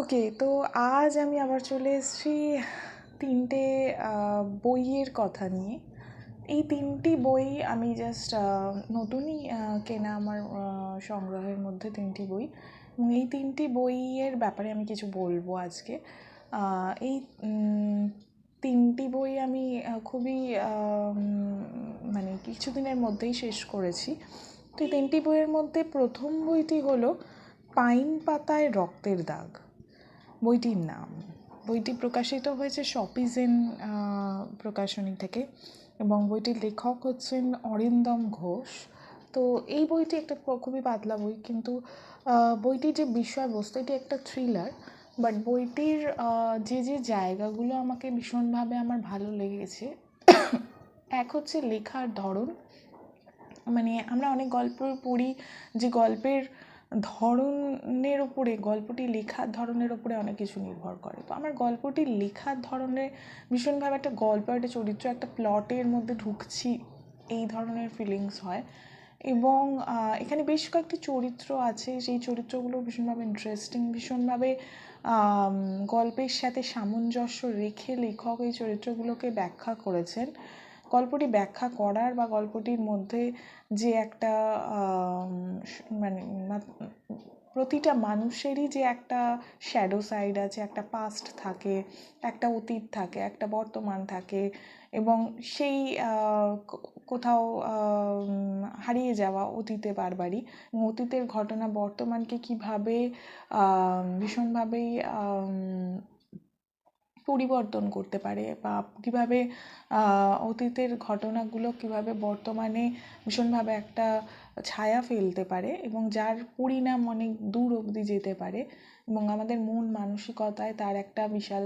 ওকে, তো আজ আমি আবার চলে এসেছি তিনটে বইয়ের কথা নিয়ে। এই তিনটি বই আমি জাস্ট নতুনই কেনা আমার সংগ্রহের মধ্যে তিনটি বই। এবং এই তিনটি বইয়ের ব্যাপারে আমি কিছু বলব আজকে। এই তিনটি বই আমি খুবই মানে কিছুদিনের মধ্যেই শেষ করেছি। তো এই তিনটি বইয়ের মধ্যে প্রথম বইটি হলো পাইন পাতায় রক্তের দাগ। বইটির নাম। বইটি প্রকাশিত হয়েছে শপিজেন প্রকাশনী থেকে এবং বইটির লেখক হচ্ছেন অরিন্দম ঘোষ। তো এই বইটি একটা খুবই পাতলা বই কিন্তু বইটির যে বিষয়বস্তু, এটি একটা থ্রিলার বাট বইটির যে যে জায়গাগুলো আমাকে ভীষণভাবে আমার ভালো লেগেছে, এক হচ্ছে লেখার ধরন। মানে আমরা অনেক গল্প পড়ি, যে গল্পের ধরনের উপরে, গল্পটি লেখার ধরনের উপরে অনেক কিছু নির্ভর করে। তো আমার গল্পটি লেখার ধরনের, ভীষণভাবে একটা গল্প, একটা চরিত্র, একটা প্লটের মধ্যে ঢুকছি, এই ধরনের ফিলিংস হয়। এবং এখানে বেশ কয়েকটি চরিত্র আছে, সেই চরিত্রগুলো ভীষণভাবে ইন্টারেস্টিং ভীষণভাবে গল্পের সাথে সামঞ্জস্য রেখে লেখক এই চরিত্রগুলোকে ব্যাখ্যা করেছেন। গল্পটি ব্যাখ্যা করার বা গল্পটির মধ্যে যে একটা মানে প্রতিটা মানুষেরই যে একটা শ্যাডো সাইড আছে, একটা পাস্ট থাকে, একটা অতীত থাকে, একটা বর্তমান থাকে এবং সেই কোথাও হারিয়ে যাওয়া অতীতে বারবারই অতীতের ঘটনা বর্তমানকে কীভাবে ভীষণভাবেই পরিবর্তন করতে পারে বা কীভাবে অতীতের ঘটনাগুলো কীভাবে বর্তমানে ভীষণভাবে একটা ছায়া ফেলতে পারে এবং যার পরিণাম অনেক দূর অবধি যেতে পারে এবং আমাদের মন মানসিকতায় তার একটা বিশাল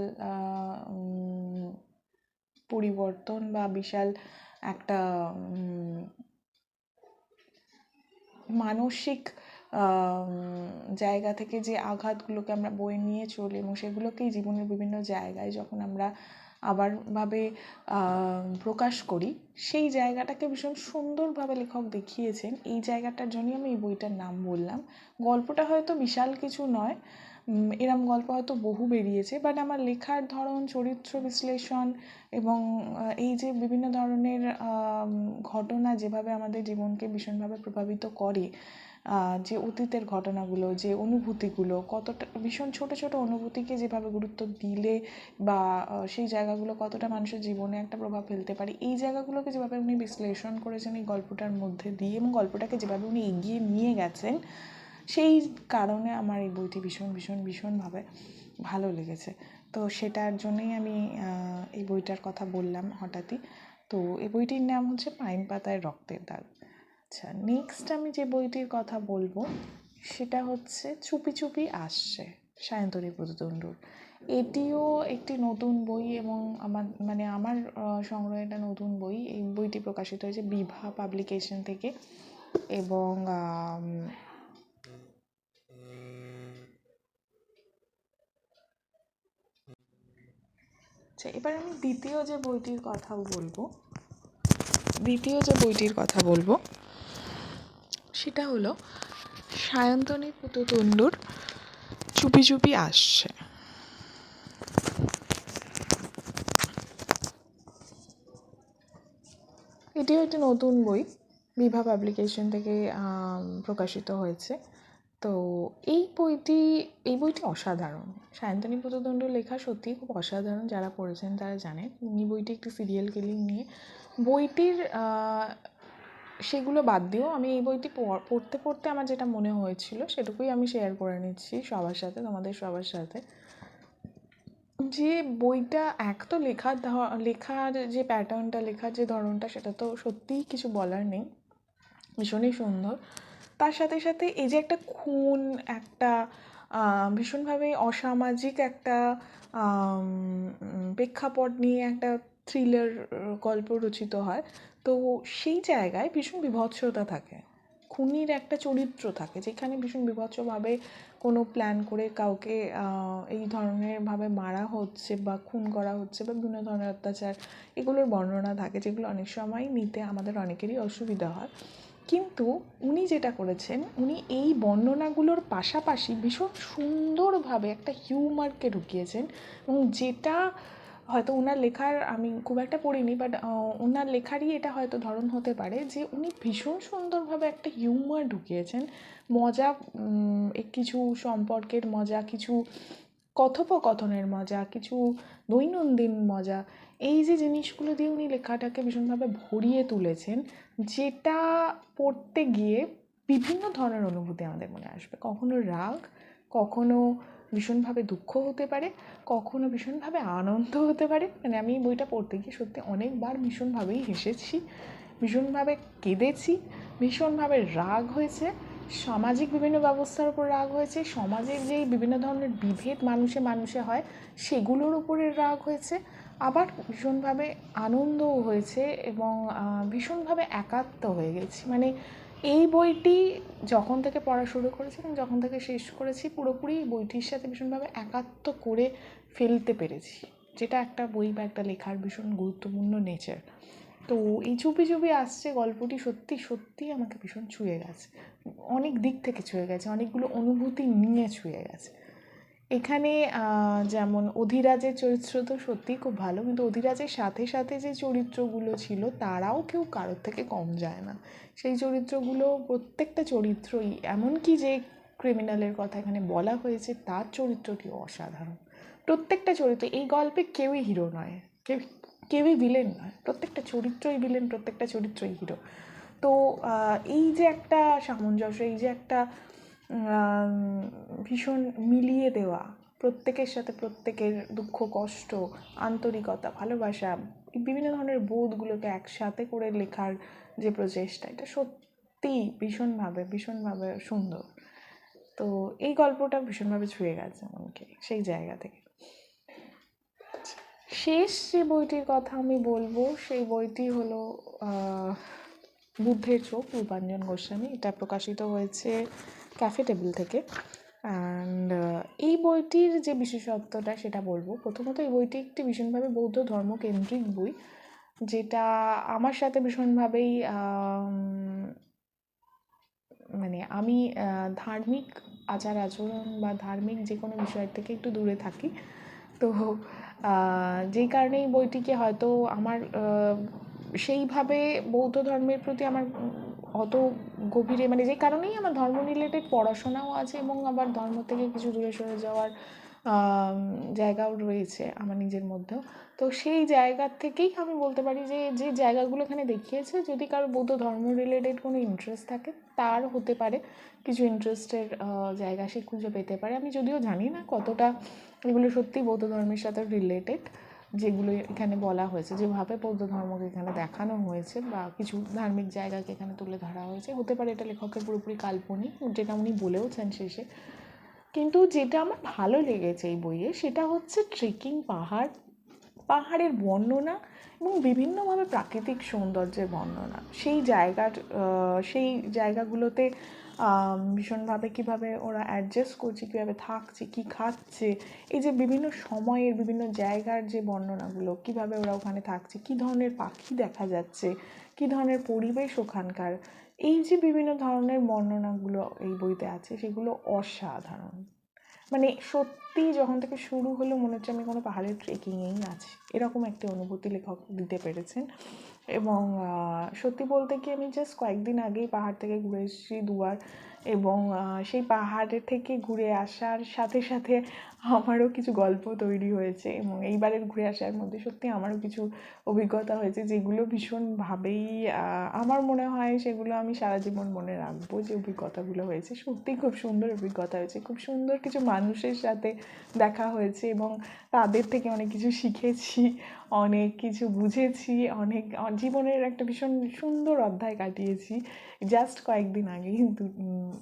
পরিবর্তন বা বিশাল একটা মানসিক জায়গা থেকে যে আঘাতগুলোকে আমরা বয়ে নিয়ে চলি এবং সেগুলোকেই জীবনের বিভিন্ন জায়গায় যখন আমরা আবার ভাবে প্রকাশ করি, সেই জায়গাটাকে ভীষণ সুন্দরভাবে লেখক দেখিয়েছেন। এই জায়গাটার জন্যই আমি এই বইটার নাম বললাম। গল্পটা হয়তো বিশাল কিছু নয়। এরম গল্প হয়তো বহু বেরিয়েছে বাট আমার লেখার ধরন, চরিত্র বিশ্লেষণ এবং এই যে বিভিন্ন ধরনের ঘটনা যেভাবে আমাদের জীবনকে ভীষণভাবে প্রভাবিত করে যে অতীতের ঘটনাগুলো, যে অনুভূতিগুলো, কতটা, ভীষণ ছোটো ছোটো অনুভূতিকে যেভাবে গুরুত্ব দিলে বা সেই জায়গাগুলো কতটা মানুষের জীবনে একটা প্রভাব ফেলতে পারে, এই জায়গাগুলোকে যেভাবে উনি বিশ্লেষণ করেছেন, এই গল্পটার মধ্যে দিয়ে এবং গল্পটাকে যেভাবে উনি এগিয়ে নিয়ে গেছেন, সেই কারণে আমার এই বইটি ভীষণ ভীষণ ভীষণভাবে ভালো লেগেছে। তো সেটার জন্যই আমি এই বইটার কথা বললাম হঠাৎই। তো এই বইটির নাম হচ্ছে পাইন পাতায় রক্তের দাগ। আচ্ছা নেক্সট আমি যে বইটির কথা বলব, সেটা হচ্ছে চুপি চুপি আসছে সায়ন্তরী প্রতিদ্বন্দ্বর এটিও একটি নতুন বই এবং আমার মানে আমার সংগ্রহে একটা নতুন বই। এই বইটি প্রকাশিত হয়েছে বিভা পাবলিকেশন থেকে এবং আচ্ছা এবার আমি দ্বিতীয় যে বইটির কথা বলব, দ্বিতীয় যে বইটির কথা বলব সেটা হলো, সায়ন্তনী পুততুণ্ডুর চুপি চুপি আসছে। এটিও একটি নতুন বই, বিভা পাবলিকেশন থেকে প্রকাশিত হয়েছে। তো এই বইটি এই বইটি অসাধারণ। সায়ন্তনী পুততুণ্ডুর লেখা সত্যিই খুব অসাধারণ, যারা পড়েছেন তারা জানেন। এই বইটি একটি সিরিয়াল কিলিং নিয়ে, বইটির সেগুলো বাদ দিয়েও আমি এই বইটি পড়তে পড়তে আমার যেটা মনে হয়েছিল সেটুকুই আমি শেয়ার করে নিচ্ছি সবার সাথে, তোমাদের সবার সাথে। যে বইটা এক তো লেখার লেখার যে প্যাটার্নটা লেখার যে ধরনটা সেটা তো সত্যিই কিছু বলার নেই। ভীষণই সুন্দর। তার সাথে সাথে এই যে একটা খুন, একটা ভীষণভাবে অসামাজিক একটা প্রেক্ষাপট নিয়ে একটা থ্রিলার গল্প রচিত হয় তো সেই জায়গায় ভীষণ বিভৎসতা থাকে। খুনির একটা চরিত্র থাকে যেখানে ভীষণ বিভৎসভাবে কোনো প্ল্যান করে কাউকে এই ধরনের ভাবে মারা হচ্ছে বা খুন করা হচ্ছে বা বিভিন্ন ধরনের অত্যাচার এগুলোর বর্ণনা থাকে যেগুলো অনেক সময় নিতে আমাদের অনেকেরই অসুবিধা হয়। কিন্তু উনি যেটা করেছেন, উনি এই বর্ণনাগুলোর পাশাপাশি ভীষণ সুন্দরভাবে একটা হিউমারকে ঢুকিয়েছেন এবং যেটা হয়তো ওনার লেখার আমি খুব একটা পড়িনি বাট ওনার লেখারই এটা হয়তো ধরন হতে পারে যে উনি ভীষণ সুন্দরভাবে একটা হিউমার ঢুকিয়েছেন। মজা কিছু সম্পর্কের মজা, কিছু কথোপকথনের মজা, কিছু দৈনন্দিন মজা, এই যে জিনিসগুলো দিয়ে উনি লেখাটাকে ভীষণভাবে ভরিয়ে তুলেছেন, যেটা পড়তে গিয়ে বিভিন্ন ধরনের অনুভূতি আমাদের মনে আসবে। কখনো রাগ, কখনো ভীষণভাবে দুঃখ হতে পারে, কখনো ভীষণভাবে আনন্দ হতে পারে। মানে আমি এই বইটা পড়তে গিয়ে সত্যি অনেকবার ভীষণভাবেই হেসেছি, ভীষণভাবে কেঁদেছি, ভীষণভাবে রাগ হয়েছে, সামাজিক বিভিন্ন ব্যবস্থার উপর রাগ হয়েছে, সমাজের যেই বিভিন্ন ধরনের বিভেদ মানুষে মানুষে হয়, সেগুলোর উপরে রাগ হয়েছে, আবার ভীষণভাবে আনন্দও হয়েছে এবং ভীষণভাবে একাত্ম হয়ে গেছি। মানে এই বইটি যখন থেকে পড়া শুরু করেছি এবং যখন থেকে শেষ করেছি, পুরোপুরি বইটির সাথে ভীষণভাবে একাত্ম করে ফেলতে পেরেছি। যেটা একটা বই বা একটা লেখার ভীষণ গুরুত্বপূর্ণ নেচার তো এই চুপি চুপি আসছে, গল্পটি সত্যি সত্যি আমাকে ভীষণ ছুঁয়ে গেছে। অনেক দিক থেকে ছুঁয়ে গেছে, অনেকগুলো অনুভূতি নিয়ে ছুঁয়ে গেছে। এখানে যেমন অধিরাজের চরিত্র তো সত্যিই খুব ভালো, কিন্তু অধিরাজের সাথে সাথে যে চরিত্রগুলো ছিল, তারাও কেউ কারোর থেকে কম যায় না। সেই চরিত্রগুলো প্রত্যেকটা চরিত্রই, এমনকি যে ক্রিমিনালের কথা এখানে বলা হয়েছে, তার চরিত্রটিও অসাধারণ। প্রত্যেকটা চরিত্র, এই গল্পে কেউই হিরো নয়, কেউ, কেউই ভিলেন নয়, প্রত্যেকটা চরিত্রই ভিলেন প্রত্যেকটা চরিত্রই হিরো তো এই যে একটা সামঞ্জস্য, এই যে একটা ভীষণ মিলিয়ে দেওয়া, প্রত্যেকের সাথে প্রত্যেকের দুঃখ, কষ্ট, আন্তরিকতা, ভালোবাসা, বিভিন্ন ধরনের বোধগুলোকে একসাথে করে লেখার যে প্রচেষ্টা, এটা সত্যি ভীষণভাবে ভীষণভাবে সুন্দর। তো এই গল্পটা ভীষণভাবে ছুঁয়ে গেছে আমাকে, সেই জায়গা থেকে। শেষ যে বইটির কথা আমি বলব, সেই বইটি হলো বুদ্ধের চোখ, রূপাঞ্জন গোস্বামী। এটা প্রকাশিত হয়েছে ক্যাফে টেবিল থেকে। অ্যান্ড এই বইটির যে বিশেষত্বটা সেটা বলব। প্রথমত এই বইটি একটি ভীষণভাবে বৌদ্ধ ধর্মকেন্দ্রিক বই, যেটা আমার সাথে ভীষণভাবেই মানে আমি ধার্মিক আচার আচরণ বা ধার্মিক যে কোনো বিষয়ের থেকে একটু দূরে থাকি। তো যেই কারণে এই বইটিকে হয়তো আমার সেইভাবে বৌদ্ধ ধর্মের প্রতি আমার অত গভীরে মানে যে কারণেই আমার ধর্ম রিলেটেড পড়াশোনাও আছে এবং আবার ধর্ম থেকে কিছু দূরে সরে যাওয়ার জায়গাও রয়েছে আমার নিজের মধ্যেও। তো সেই জায়গার থেকেই আমি বলতে পারি যে যে জায়গাগুলো এখানে দেখিয়েছে, যদি কারও বৌদ্ধ ধর্ম রিলেটেড কোনো ইন্টারেস্ট থাকে, তার হতে পারে কিছু ইন্টারেস্টের জায়গা সে খুঁজে পেতে পারে। আমি যদিও জানি না কতটা এগুলো সত্যি বৌদ্ধ ধর্মের সাথে রিলেটেড যেগুলো এখানে বলা হয়েছে, যেভাবে বৌদ্ধ ধর্মকে এখানে দেখানো হয়েছে বা কিছু ধার্মিক জায়গাকে এখানে তুলে ধরা হয়েছে, হতে পারে এটা লেখকের পুরোপুরি কাল্পনিক, যেটা উনি বলেওছেন শেষে। কিন্তু যেটা আমার ভালো লেগেছে এই বইয়ে, সেটা হচ্ছে ট্রেকিং পাহাড়, পাহাড়ের বর্ণনা এবং বিভিন্নভাবে প্রাকৃতিক সৌন্দর্যের বর্ণনা। সেই জায়গার সেই জায়গাগুলোতে ভীষণভাবে কীভাবে ওরা অ্যাডজাস্ট করছে, কীভাবে থাকছে, কী খাচ্ছে, এই যে বিভিন্ন সময়ের বিভিন্ন জায়গার যে বর্ণনাগুলো, কীভাবে ওরা ওখানে থাকছে, কী ধরনের পাখি দেখা যাচ্ছে, কী ধরনের পরিবেশ ওখানকার, এই যে বিভিন্ন ধরনের বর্ণনাগুলো এই বইতে আছে, সেগুলো অসাধারণ। মানে সত্যি যখন থেকে শুরু হলো, মনে হচ্ছে আমি কোনো পাহাড়ের ট্রেকিংয়েই আছি। এরকম একটি অনুভূতি লেখক দিতে পেরেছেন। এবং সত্যি বলতে কি আমি জাস্ট কয়েকদিন আগেই পাহাড় থেকে ঘুরে এসেছি দুবার এবং সেই পাহাড়ের থেকে ঘুরে আসার সাথে সাথে আমারও কিছু গল্প তৈরি হয়েছে এবং এইবারের ঘুরে আসার মধ্যে সত্যি আমারও কিছু অভিজ্ঞতা হয়েছে যেগুলো ভীষণভাবেই আমার মনে হয় সেগুলো আমি সারা জীবন মনে রাখব যে অভিজ্ঞতাগুলো হয়েছে। সত্যিই খুব সুন্দর অভিজ্ঞতা হয়েছে। খুব সুন্দর কিছু মানুষের সাথে দেখা হয়েছে এবং তাদের থেকে অনেক কিছু শিখেছি, অনেক কিছু বুঝেছি, অনেক, জীবনের একটা ভীষণ সুন্দর অধ্যায় কাটিয়েছি। জাস্ট কয়েকদিন আগে কিন্তু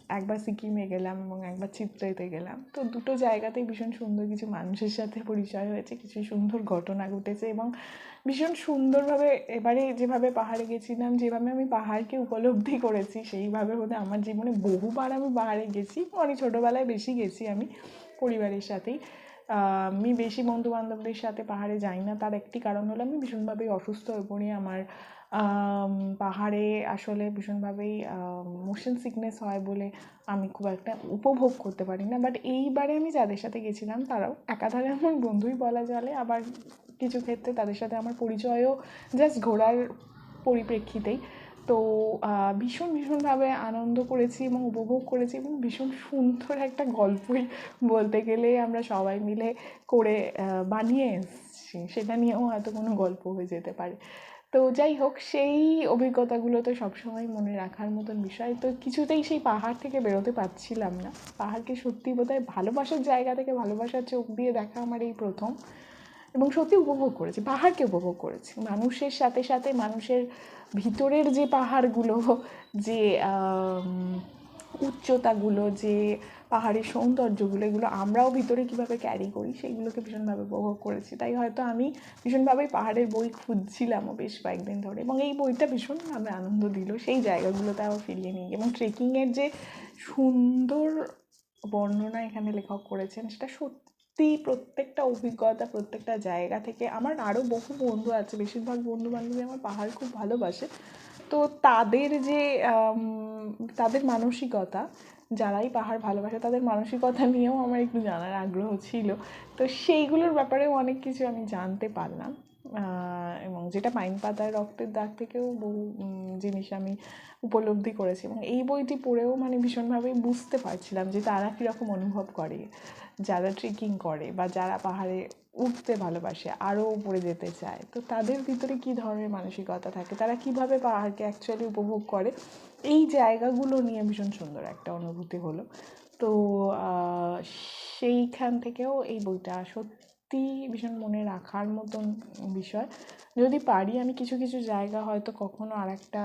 একবার সিকিমে গেলাম এবং একবার চিত্রাইতে গেলাম। তো দুটো জায়গাতেই ভীষণ সুন্দর কিছু মানুষের সাথে পরিচয় হয়েছে কিছু সুন্দর ঘটনা ঘটেছে এবং ভীষণ সুন্দরভাবে এবারে যেভাবে পাহাড়ে গেছিলাম যেভাবে আমি পাহাড়কে উপলব্ধি করেছি সেইভাবে হতে আমার জীবনে বহুবার আমি পাহাড়ে গেছি। অনেক ছোটোবেলায় বেশি গেছি আমি পরিবারের সাথেই। আমি বেশি বন্ধু বান্ধবদের সাথে পাহাড়ে যাই না তার একটি কারণ হলো আমি ভীষণভাবেই অসুস্থ হয়ে পড়ি। আমার আম, পাহাড়ে আসলে ভীষণভাবেই মোশন সিকনেস হয় বলে আমি খুব একটা উপভোগ করতে পারি না। বাট এইবারে আমি যাদের সাথে গেছিলাম, তারাও একাধারে আমার বন্ধুই বলা চলে। আবার কিছু ক্ষেত্রে তাদের সাথে আমার পরিচয়ও জাস্ট ঘোরার পরিপ্রেক্ষিতেই। তো ভীষণ ভীষণভাবে আনন্দ করেছি এবং উপভোগ করেছি এবং ভীষণ সুন্দর একটা গল্পই বলতে গেলে আমরা সবাই মিলে করে বানিয়ে এসেছি। সেটা নিয়েও হয়তো কোনো গল্প হয়ে যেতে পারে। তো যাই হোক, সেই অভিজ্ঞতাগুলো তো সবসময় মনে রাখার মতন বিষয়। তো কিছুতেই সেই পাহাড় থেকে বেরোতে পারছিলাম না। পাহাড়কে সত্যি বোধহয় ভালোবাসার জায়গা থেকে ভালোবাসার চোখ দিয়ে দেখা আমার এই প্রথম। এবং সত্যি উপভোগ করেছি, পাহাড়কে উপভোগ করেছি। মানুষের সাথে সাথে মানুষের ভিতরের যে পাহাড়গুলো, যে উচ্চতাগুলো, যে পাহাড়ের সৌন্দর্যগুলো, এগুলো আমরাও ভিতরে কীভাবে ক্যারি করি সেইগুলোকে ভীষণভাবে উপভোগ করেছি। তাই হয়তো আমি ভীষণভাবেই পাহাড়ের বই খুঁজছিলামও বেশ কয়েকদিন ধরে এবং এই বইটা ভীষণভাবে আনন্দ দিল সেই জায়গাগুলোতে আবার ফিরিয়ে গিয়ে। এবং ট্রেকিংয়ের যে সুন্দর বর্ণনা এখানে লেখক করেছেন, সেটা সত্যি প্রত্যেকটা অভিজ্ঞতা, প্রত্যেকটা জায়গা থেকে আমার আরও বহু বন্ধু আছে, বেশিরভাগ বন্ধু বান্ধবী আমার পাহাড় খুব ভালোবাসে। তো তাদের যে তাদের মানসিকতা যারাই পাহাড় ভালোবাসে, তাদের মানসিকতা নিয়েও আমার একটু জানার আগ্রহ ছিল। তো সেইগুলোর ব্যাপারেও অনেক কিছু আমি জানতে পারলাম। এবং যেটা পাইন পাতায় রক্তের দাগ থেকেও বহু জিনিস আমি উপলব্ধি করেছি। এবং এই বইটি পড়েও মানে ভীষণভাবেই বুঝতে পারছিলাম যে তারা কীরকম অনুভব করে। যারা ট্রেকিং করে বা যারা পাহাড়ে উঠতে ভালোবাসে আরও উপরে যেতে চায়, তো তাদের ভিতরে কী ধরনের মানসিকতা থাকে? তারা কীভাবে পাহাড়কে অ্যাকচুয়ালি উপভোগ করে? এই জায়গাগুলো নিয়ে ভীষণ সুন্দর একটা অনুভূতি হলো। তো সেইখান থেকেও এই বইটা সত্যি ভীষণ মনে রাখার মতন বিষয়। যদি পারি আমি কিছু কিছু জায়গা হয়তো কখনো আর একটা